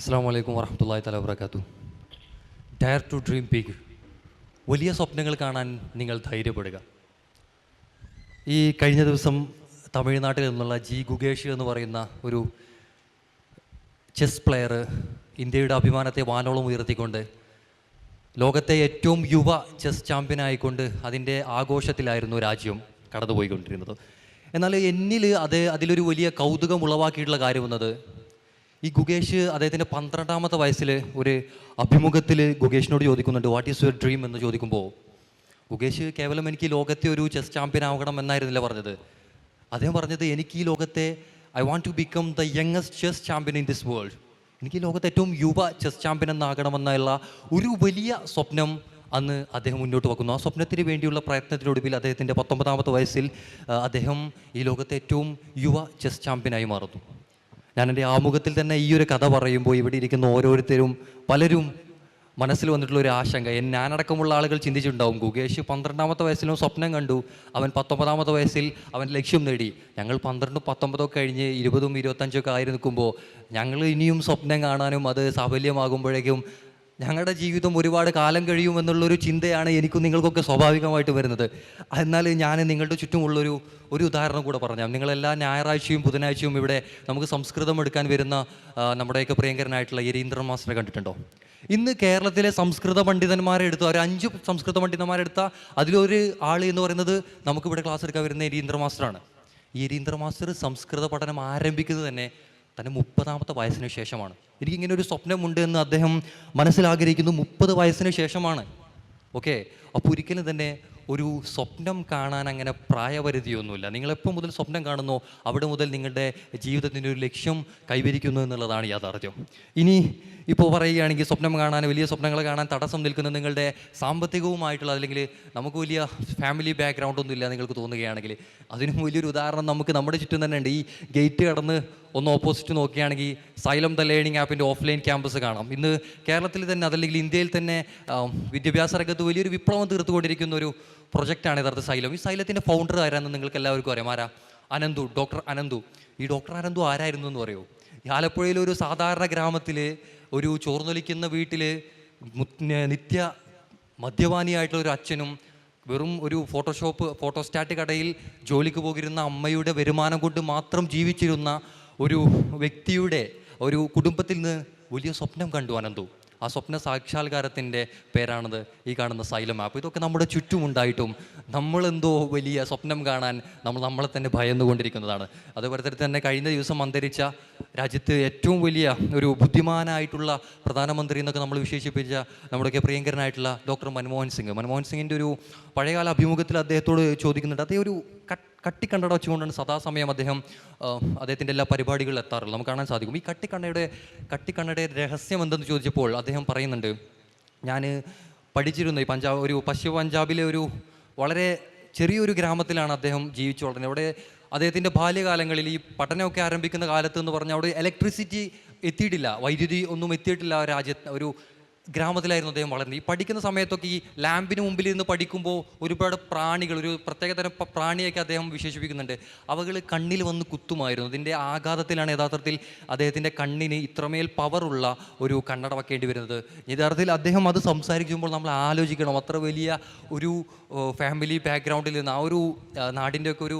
അസ്സാം വലൈക്കും വറഹമത്തല്ലാ തല വർക്കാത്തു ഡയർ ടു ഡ്രീം ബിഗ് വലിയ സ്വപ്നങ്ങൾ കാണാൻ നിങ്ങൾ ധൈര്യപ്പെടുക. ഈ കഴിഞ്ഞ ദിവസം തമിഴ്നാട്ടിൽ നിന്നുള്ള ജി ഗുഗേഷ് എന്ന് പറയുന്ന ഒരു ചെസ് പ്ലെയർ ഇന്ത്യയുടെ അഭിമാനത്തെ വാനോളം ഉയർത്തിക്കൊണ്ട് ലോകത്തെ ഏറ്റവും യുവ ചെസ് ചാമ്പ്യനായിക്കൊണ്ട് അതിന്റെ ആഘോഷത്തിലായിരുന്നു രാജ്യം കടന്നുപോയിക്കൊണ്ടിരുന്നത്. എന്നാൽ എന്നിൽ അത് അതിലൊരു വലിയ കൗതുകം ഉളവാക്കിയിട്ടുള്ള കാര്യം എന്നത് ഈ ഗുഗേഷ് അദ്ദേഹത്തിന്റെ പന്ത്രണ്ടാമത്തെ വയസ്സിൽ ഒരു അഭിമുഖത്തിൽ ഗുഗേഷിനോട് ചോദിക്കുന്നുണ്ട് വാട്ട് ഈസ് യുവർ ഡ്രീം എന്ന് ചോദിക്കുമ്പോൾ ഗുഗേഷ് കേവലം എനിക്ക് ലോകത്തെ ഒരു ചെസ് ചാമ്പ്യൻ ആവണം എന്നായിരുന്നില്ല പറഞ്ഞത്. അദ്ദേഹം പറഞ്ഞത് എനിക്ക് ഈ ലോകത്തെ I want to become the youngest chess champion in this world എനിക്ക് ഈ ലോകത്തെ ഏറ്റവും യുവ ചെസ് ചാമ്പ്യൻ എന്നാകണമെന്നുള്ള ഒരു വലിയ സ്വപ്നം അന്ന് അദ്ദേഹം മുന്നോട്ട് വെക്കുന്നു. ആ സ്വപ്നത്തിന് വേണ്ടിയുള്ള പ്രയത്നത്തിനൊടുവിൽ അദ്ദേഹത്തിന്റെ പത്തൊമ്പതാമത്തെ വയസ്സിൽ അദ്ദേഹം ഈ ലോകത്തെ ഏറ്റവും യുവ ചെസ് ചാമ്പ്യനായി മാറുന്നു. ഞാൻ എന്റെ ആമുഖത്തിൽ തന്നെ ഈ ഒരു കഥ പറയുമ്പോൾ ഇവിടെ ഇരിക്കുന്ന ഓരോരുത്തരും പലരും മനസ്സിൽ വന്നിട്ടുള്ള ഒരു ആശങ്ക. ഞാനടക്കമുള്ള ആളുകൾ ചിന്തിച്ചിട്ടുണ്ടാവും. ഗുകേഷ് പന്ത്രണ്ടാമത്തെ വയസ്സിലും സ്വപ്നം കണ്ടു. അവൻ പത്തൊമ്പതാമത്തെ വയസ്സിൽ അവൻ ലക്ഷ്യം നേടി. ഞങ്ങൾ പന്ത്രണ്ടും പത്തൊമ്പതൊക്കെ കഴിഞ്ഞ് ഇരുപതും ഇരുപത്തഞ്ചൊക്കെ ആയി നിൽക്കുമ്പോൾ ഞങ്ങൾ ഇനിയും സ്വപ്നം കാണാനും അത് സാഫല്യമാകുമ്പോഴേക്കും ഞങ്ങളുടെ ജീവിതം ഒരുപാട് കാലം കഴിയുമെന്നുള്ളൊരു ചിന്തയാണ് എനിക്കും നിങ്ങൾക്കൊക്കെ സ്വാഭാവികമായിട്ട് വരുന്നത്. എന്നാൽ ഞാൻ നിങ്ങളുടെ ചുറ്റുമുള്ളൊരു ഒരു ഉദാഹരണം കൂടെ പറഞ്ഞാൽ നിങ്ങളെല്ലാ ഞായറാഴ്ചയും ബുധനാഴ്ചയും ഇവിടെ നമുക്ക് സംസ്കൃതം എടുക്കാൻ വരുന്ന നമ്മുടെയൊക്കെ പ്രിയങ്കരനായിട്ടുള്ള യരീന്ദ്രൻ മാസ്റ്ററെ കണ്ടിട്ടുണ്ടോ? ഇന്ന് കേരളത്തിലെ സംസ്കൃത പണ്ഡിതന്മാരെ എടുത്ത ഒരു അഞ്ച് സംസ്കൃത പണ്ഡിതന്മാരെ എടുത്ത അതിലൊരു ആൾ എന്ന് പറയുന്നത് നമുക്കിവിടെ ക്ലാസ് എടുക്കാൻ വരുന്ന യരീന്ദ്ര മാസ്റ്ററാണ്. യരീന്ദ്ര മാസ്റ്റർ സംസ്കൃത പഠനം ആരംഭിക്കുന്നത് തന്നെ തന്റെ മുപ്പതാമത്തെ വയസ്സിന് ശേഷമാണ്. എനിക്കിങ്ങനെ ഒരു സ്വപ്നമുണ്ട് എന്ന് അദ്ദേഹം മനസ്സിലാഗ്രഹിക്കുന്നു. മുപ്പത് വയസ്സിന് ശേഷമാണ്. ഓക്കെ അപ്പോൾ ഒരിക്കലും തന്നെ ഒരു സ്വപ്നം കാണാൻ അങ്ങനെ പ്രായപരിധിയൊന്നുമില്ല. നിങ്ങളെപ്പോൾ മുതൽ സ്വപ്നം കാണുന്നോ അവിടെ മുതൽ നിങ്ങളുടെ ജീവിതത്തിന്റെ ഒരു ലക്ഷ്യം കൈവരിക്കുന്നു എന്നുള്ളതാണ് യാഥാർത്ഥ്യം. ഇനി ഇപ്പോൾ പറയുകയാണെങ്കിൽ സ്വപ്നം കാണാൻ വലിയ സ്വപ്നങ്ങൾ കാണാൻ തടസ്സം നിൽക്കുന്ന നിങ്ങളുടെ സാമ്പത്തികവുമായിട്ടുള്ള അല്ലെങ്കിൽ നമുക്ക് വലിയ ഫാമിലി ബാക്ക്ഗ്രൗണ്ട് ഒന്നും ഇല്ല നിങ്ങൾക്ക് തോന്നുകയാണെങ്കിൽ അതിനും വലിയൊരു ഉദാഹരണം നമുക്ക് നമ്മുടെ ചുറ്റും തന്നെ ഉണ്ട്. ഈ ഗേറ്റ് കടന്ന് ഒന്ന് ഓപ്പോസിറ്റ് നോക്കുകയാണെങ്കിൽ സൈലം ദ ലേണിംഗ് ആപ്പിന്റെ ഓഫ്ലൈൻ ക്യാമ്പസ് കാണാം. ഇന്ന് കേരളത്തിൽ തന്നെ അതല്ലെങ്കിൽ ഇന്ത്യയിൽ തന്നെ വിദ്യാഭ്യാസ രംഗത്ത് വലിയൊരു വിപ്ലവം തീർത്തുകൊണ്ടിരിക്കുന്ന ഒരു പ്രൊജക്റ്റാണ് യഥാർത്ഥ സൈലം. ഈ സൈലത്തിന്റെ ഫൗണ്ടർ ആരാണെന്ന് നിങ്ങൾക്ക് എല്ലാവർക്കും അറിയാം. ആരാ? അനന്തു ഡോക്ടർ അനന്തു. ഈ ഡോക്ടർ അനന്തു ആരായിരുന്നു എന്ന് പറയുമോ ഈ ആലപ്പുഴയിലെ ഒരു സാധാരണ ഗ്രാമത്തിൽ ഒരു ചോർന്നൊലിക്കുന്ന വീട്ടിൽ നിത്യ മദ്യപാനിയായിട്ടുള്ള ഒരു അച്ഛനും വെറും ഒരു ഫോട്ടോഷോപ്പ് ഫോട്ടോസ്റ്റാറ്റ് കടയിൽ ജോലിക്ക് പോകിരുന്ന അമ്മയുടെ വരുമാനം കൊണ്ട് മാത്രം ജീവിച്ചിരുന്ന ഒരു വ്യക്തിയുടെ ഒരു കുടുംബത്തിൽ നിന്ന് വലിയ സ്വപ്നം കണ്ടു അനന്തു. ആ സ്വപ്ന സാക്ഷാത്കാരത്തിന്റെ പേരാണത് ഈ കാണുന്ന സൈലം ആപ്പ്. ഇതൊക്കെ നമ്മുടെ ചുറ്റും ചുറ്റുമുണ്ടായിട്ടും നമ്മളെന്തോ വലിയ സ്വപ്നം കാണാൻ നമ്മൾ നമ്മളെ തന്നെ ഭയന്നുകൊണ്ടിരിക്കുന്നതാണ്. അതുപോലെ തന്നെ കഴിഞ്ഞ ദിവസം അന്തരിച്ച രാജ്യത്ത് ഏറ്റവും വലിയ ഒരു ബുദ്ധിമാനായിട്ടുള്ള പ്രധാനമന്ത്രി എന്നൊക്കെ നമ്മൾ വിശേഷിപ്പിച്ച നമ്മുടെയൊക്കെ പ്രിയങ്കരനായിട്ടുള്ള ഡോക്ടർ മൻമോഹൻ സിംഗ്. മൻമോഹൻ സിംഗിന്റെ ഒരു പഴയകാല അഭിമുഖത്തിൽ അദ്ദേഹത്തോട് ചോദിക്കുന്നുണ്ട്. അതേ ഒരു കട്ട് കട്ടിക്കണ്ണട വെച്ചുകൊണ്ടാണ് സദാസമയം അദ്ദേഹം അദ്ദേഹത്തിന്റെ എല്ലാ പരിപാടികളിൽ എത്താറുള്ളത്. നമുക്ക് കാണാൻ സാധിക്കും. ഈ കട്ടിക്കണ്ണയുടെ കട്ടിക്കണ്ണയുടെ രഹസ്യം എന്തെന്ന് ചോദിച്ചപ്പോൾ അദ്ദേഹം പറയുന്നുണ്ട് ഞാൻ പഠിച്ചിരുന്നു ഈ പഞ്ചാബ് ഒരു പശ്ചിമ പഞ്ചാബിലെ ഒരു വളരെ ചെറിയൊരു ഗ്രാമത്തിലാണ് അദ്ദേഹം ജീവിച്ചു വളർന്നത്. അവിടെ അദ്ദേഹത്തിന്റെ ബാല്യകാലങ്ങളിൽ ഈ പഠനമൊക്കെ ആരംഭിക്കുന്ന കാലത്ത് എന്ന് പറഞ്ഞാൽ അവിടെ ഇലക്ട്രിസിറ്റി എത്തിയിട്ടില്ല. വൈദ്യുതി ഒന്നും എത്തിയിട്ടില്ല രാജ്യത്ത് ഒരു ഗ്രാമത്തിലായിരുന്നു അദ്ദേഹം വളർന്നത്. ഈ പഠിക്കുന്ന സമയത്തൊക്കെ ഈ ലാമ്പിന് മുമ്പിൽ ഇരുന്ന് പഠിക്കുമ്പോൾ ഒരുപാട് പ്രാണികൾ ഒരു പ്രത്യേകതരം പ്രാണിയൊക്കെ അദ്ദേഹം വിശേഷിപ്പിക്കുന്നുണ്ട്. അവകൾ കണ്ണിൽ വന്ന് കുത്തുമായിരുന്നു. ഇതിന്റെ ആഘാതത്തിലാണ് യഥാർത്ഥത്തിൽ അദ്ദേഹത്തിന്റെ കണ്ണിന് ഇത്രമേൽ പവറുള്ള ഒരു കണ്ണട വെക്കേണ്ടി വരുന്നത്. യഥാർത്ഥത്തിൽ അദ്ദേഹം അത് സംസാരിക്കുമ്പോൾ നമ്മൾ ആലോചിക്കണം. അത്ര വലിയ ഒരു ഫാമിലി ബാക്ക്ഗ്രൗണ്ടിൽ നിന്ന് ആ ഒരു നാടിന്റെയൊക്കെ ഒരു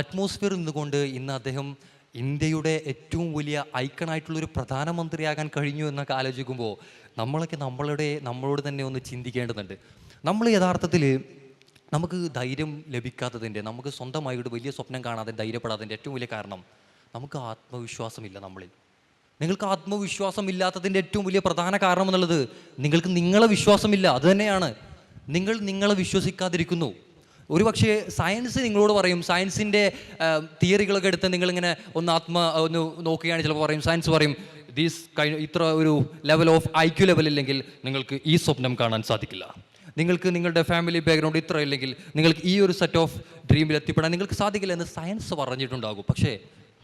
അറ്റ്മോസ്ഫിയർ നിന്നുകൊണ്ട് ഇന്ന് അദ്ദേഹം ഇന്ത്യയുടെ ഏറ്റവും വലിയ ഐക്കണായിട്ടുള്ളൊരു പ്രധാനമന്ത്രിയാകാൻ കഴിഞ്ഞു എന്നൊക്കെ ആലോചിക്കുമ്പോൾ നമ്മളൊക്കെ നമ്മളുടെ നമ്മളോട് തന്നെ ഒന്ന് ചിന്തിക്കേണ്ടതുണ്ട്. നമ്മൾ യഥാർത്ഥത്തിൽ നമുക്ക് ധൈര്യം ലഭിക്കാത്തതിന്റെ നമുക്ക് സ്വന്തമായിട്ട് വലിയ സ്വപ്നം കാണാതെ ധൈര്യപ്പെടാത്തതിന്റെ ഏറ്റവും വലിയ കാരണം നമുക്ക് ആത്മവിശ്വാസമില്ല നമ്മളിൽ. നിങ്ങൾക്ക് ആത്മവിശ്വാസം ഇല്ലാത്തതിന്റെ ഏറ്റവും വലിയ പ്രധാന കാരണം എന്നുള്ളത് നിങ്ങൾക്ക് നിങ്ങളെ വിശ്വാസമില്ല അത് തന്നെയാണ്. നിങ്ങൾ നിങ്ങളെ വിശ്വസിക്കാതിരിക്കുന്നു. ഒരു പക്ഷേ സയൻസ് നിങ്ങളോട് പറയും സയൻസിന്റെ തിയറികളൊക്കെ എടുത്ത് നിങ്ങളിങ്ങനെ ഒന്ന് ആത്മ ഒന്ന് നോക്കുകയാണ് ചിലപ്പോൾ പറയും സയൻസ് പറയും ദീസ് കഴി ഇത്ര ഒരു level of I Q level ഇല്ലെങ്കിൽ നിങ്ങൾക്ക് ഈ സ്വപ്നം കാണാൻ സാധിക്കില്ല. നിങ്ങൾക്ക് നിങ്ങളുടെ ഫാമിലി ബാക്ക്ഗ്രൗണ്ട് ഇത്ര ഇല്ലെങ്കിൽ നിങ്ങൾക്ക് ഈ ഒരു സെറ്റ് ഓഫ് ഡ്രീമിൽ എത്തിപ്പെടാൻ നിങ്ങൾക്ക് സാധിക്കില്ല എന്ന് സയൻസ് പറഞ്ഞിട്ടുണ്ടാകും. പക്ഷേ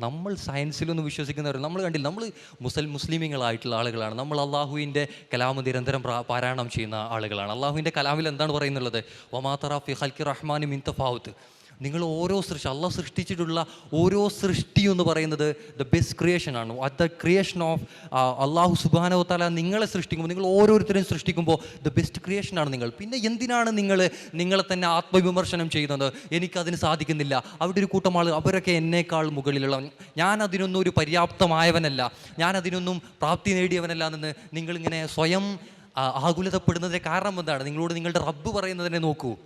നമ്മൾ സയൻസിലൊന്നും വിശ്വസിക്കുന്നവർ നമ്മൾ കണ്ടില്ല നമ്മൾ മുസൽ മുസ്ലിമീങ്ങളായിട്ടുള്ള ആളുകളാണ്. നമ്മൾ അള്ളാഹുവിന്റെ കലാമ് നിരന്തരം പാരായണം ചെയ്യുന്ന ആളുകളാണ്. അള്ളാഹുവിന്റെ കലാമിൽ എന്താണ് പറയുന്നുള്ളത്? ഒമാ തറാഫി ഹൽക്കി റഹ്മാനും ഇൻതഫാവുത്ത് നിങ്ങൾ ഓരോ സൃഷ്ടി അല്ല സൃഷ്ടിച്ചിട്ടുള്ള ഓരോ സൃഷ്ടി എന്ന് പറയുന്നത് ദ ബെസ്റ്റ് ക്രിയേഷൻ ആണ്. At the creation of Allah സുബാനോത്താല തല നിങ്ങളെ സൃഷ്ടിക്കുമ്പോൾ നിങ്ങൾ ഓരോരുത്തരെയും സൃഷ്ടിക്കുമ്പോൾ ദ ബെസ്റ്റ് ക്രിയേഷൻ ആണ് നിങ്ങൾ. പിന്നെ എന്തിനാണ് നിങ്ങൾ നിങ്ങളെ തന്നെ ആത്മവിമർശനം ചെയ്യുന്നത്? എനിക്കതിന് സാധിക്കുന്നില്ല. അവിടെ ഒരു കൂട്ടം ആൾ അവരൊക്കെ എന്നേക്കാൾ മുകളിലുള്ള ഞാൻ അതിനൊന്നും ഒരു പര്യാപ്തമായവനല്ല. ഞാൻ അതിനൊന്നും പ്രാപ്തി നേടിയവനല്ല എന്ന് നിങ്ങളിങ്ങനെ സ്വയം ആകുലതപ്പെടുന്നതിന്റെ കാരണം എന്താണ്? നിങ്ങളോട് നിങ്ങളുടെ റബ്ബ് പറയുന്നതിനെ നോക്കൂ.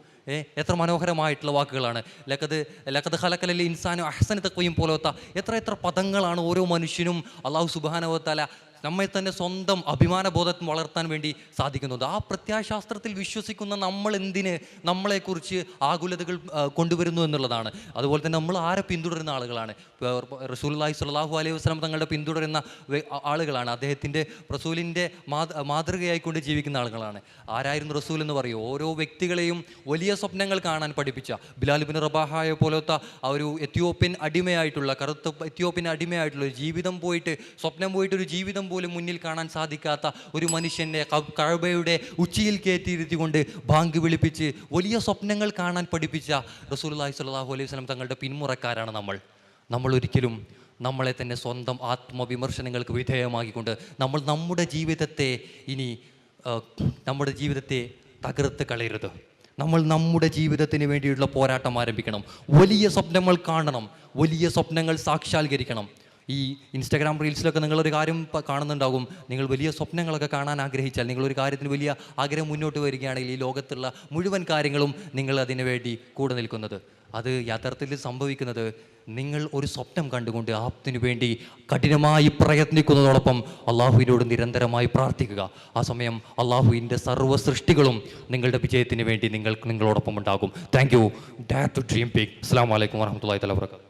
എത്ര മനോഹരമായിട്ടുള്ള വാക്കുകളാണ്. ലക്കത് ലക്കത് ഹലക്കലല്ലേ ഇൻസാനും അഹ്സന തക്വയും പോലത്തെ എത്ര എത്ര പദങ്ങളാണ് ഓരോ മനുഷ്യനും അള്ളാഹു സുബാനവത്താല നമ്മെ തന്നെ സ്വന്തം അഭിമാനബോധം വളർത്താൻ വേണ്ടി സാധിക്കുന്നത് ആ പ്രത്യാശാസ്ത്രത്തിൽ വിശ്വസിക്കുന്ന നമ്മൾ എന്തിന് നമ്മളെക്കുറിച്ച് ആകുലതകൾ കൊണ്ടുവരുന്നു എന്നുള്ളതാണ്. അതുപോലെ തന്നെ നമ്മൾ ആരെ പിന്തുടരുന്ന ആളുകളാണ്. റസൂലി സ്വല്ലാഹു അലൈഹി വസ്ലം തങ്ങളുടെ പിന്തുടരുന്ന ആളുകളാണ്. അദ്ദേഹത്തിന്റെ റസൂലിന്റെ മാത മാതൃകയായിക്കൊണ്ട് ജീവിക്കുന്ന ആളുകളാണ്. ആരായിരുന്നു റസൂൽ എന്ന് പറയും? ഓരോ വ്യക്തികളെയും വലിയ സ്വപ്നങ്ങൾ കാണാൻ പഠിപ്പിച്ച ബിലാൽ ബിൻ റബാഹായെ പോലത്തെ ആ ഒരു എത്യോപ്യൻ അടിമയായിട്ടുള്ള കറുത്ത എത്യോപ്യൻ അടിമയായിട്ടുള്ള ജീവിതം പോയിട്ട് സ്വപ്നം പോയിട്ട് ഒരു ജീവിതം പോലും മുന്നിൽ കാണാൻ സാധിക്കാത്ത ഒരു മനുഷ്യനെ കഴബയുടെ ഉച്ചിയിൽ കയറ്റിയിരുത്തിക്കൊണ്ട് ബാങ്ക് വിളിപ്പിച്ച് വലിയ സ്വപ്നങ്ങൾ കാണാൻ പഠിപ്പിച്ച റസൂലുള്ളാഹി സ്വല്ലല്ലാഹു അലൈഹി വസല്ലം തങ്ങളുടെ പിന്മുറക്കാരാണ് നമ്മൾ. നമ്മൾ ഒരിക്കലും നമ്മളെ തന്നെ സ്വന്തം ആത്മവിമർശനങ്ങൾക്ക് വിധേയമാക്കിക്കൊണ്ട് നമ്മൾ നമ്മുടെ ജീവിതത്തെ ഇനി നമ്മുടെ ജീവിതത്തെ തകർത്ത് കളയരുത്. നമ്മൾ നമ്മുടെ ജീവിതത്തിന് വേണ്ടിയുള്ള പോരാട്ടം ആരംഭിക്കണം. വലിയ സ്വപ്നങ്ങൾ കാണണം. വലിയ സ്വപ്നങ്ങൾ സാക്ഷാത്കരിക്കണം. ഈ ഇൻസ്റ്റാഗ്രാം റീൽസിലൊക്കെ നിങ്ങളൊരു കാര്യം കാണുന്നുണ്ടാകും. നിങ്ങൾ വലിയ സ്വപ്നങ്ങളൊക്കെ കാണാൻ ആഗ്രഹിച്ചാൽ നിങ്ങളൊരു കാര്യത്തിന് വലിയ ആഗ്രഹം മുന്നോട്ട് വരികയാണെങ്കിൽ ഈ ലോകത്തുള്ള മുഴുവൻ കാര്യങ്ങളും നിങ്ങൾ അതിനു വേണ്ടി കൂടെ നിൽക്കുന്നത്. അത് യഥാർത്ഥത്തിൽ സംഭവിക്കുന്നത് നിങ്ങൾ ഒരു സ്വപ്നം കണ്ടുകൊണ്ട് ആപ്തിനു വേണ്ടി കഠിനമായി പ്രയത്നിക്കുന്നതോടൊപ്പം അള്ളാഹുവിനോട് നിരന്തരമായി പ്രാർത്ഥിക്കുക. ആ സമയം അള്ളാഹുവിന്റെ സർവ സൃഷ്ടികളും നിങ്ങളുടെ വിജയത്തിന് വേണ്ടി നിങ്ങൾ നിങ്ങളോടൊപ്പം ഉണ്ടാകും. Thank you that to dream pick അസ്സാം വലൈക്കും വാഹമത്തല്ലാ തല വർക്കാത്തു